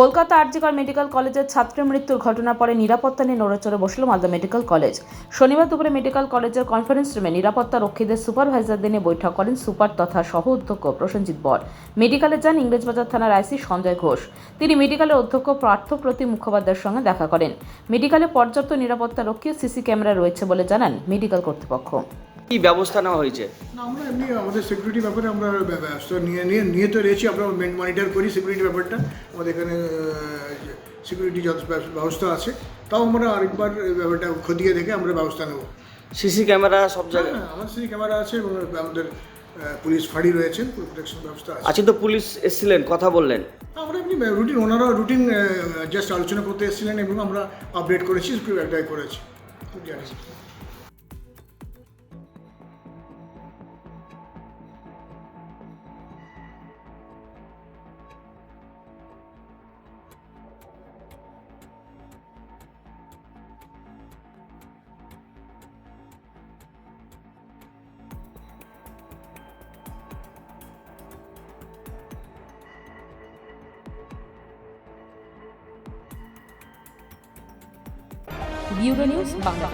Kolkata RG Kar medical কলেজের ছাত্রের মৃত্যুর ঘটনার পরে নিরাপত্তা নিয়ে নড়েচড়ে বসল মালদা মেডিকেল কলেজ। শনিবার দুপুরে মেডিকেল কলেজের কনফারেন্স রুমে নিরাপত্তা রক্ষীদের সুপারভাইজারদের নিয়ে বৈঠক করেন সুপার তথা সহ অধ্যক্ষ প্রসেনজিৎ বর। মেডিকেলে যান ইংরেজবাজার থানার আইসি সঞ্জয় ঘোষ। তিনি মেডিকেলের অধ্যক্ষ পার্থপ্রতিম মুখোপাধ্যায়ের সঙ্গে দেখা করেন। মেডিকেলে পর্যাপ্ত নিরাপত্তা রক্ষী সিসি ক্যামেরা রয়েছে বলে জানান মেডিকেল কর্তৃপক্ষ। কি ব্যবস্থা নেওয়া হয়েছে? না, আমরা এমনি আমাদের সিকিউরিটি ব্যাপারে আমরা ব্যবস্থা নিয়ে নিয়ে নিয়ে তো রয়েছি আমরা মনিটর করি সিকিউরিটি ব্যাপারটা। আমাদের এখানে সিকিউরিটি যত ব্যবস্থা আছে তাও আমরা আরেকবার ব্যাপারটা খতিয়ে দেখে আমরা ব্যবস্থা নেব। সিসি ক্যামেরা সব জায়গায়? হ্যাঁ আমাদের সিসি ক্যামেরা আছে এবং আমাদের পুলিশ ফাঁড়ি রয়েছেন প্রোটেকশন ব্যবস্থা আছে। আছে তো পুলিশ এসেছিলেন কথা বললেন? আমরা এমনি রুটিন ওনারা রুটিন জাস্ট আলোচনা করতে এসেছিলেন এবং আমরা আপডেট করেছি করেছি। Bureau news Bangla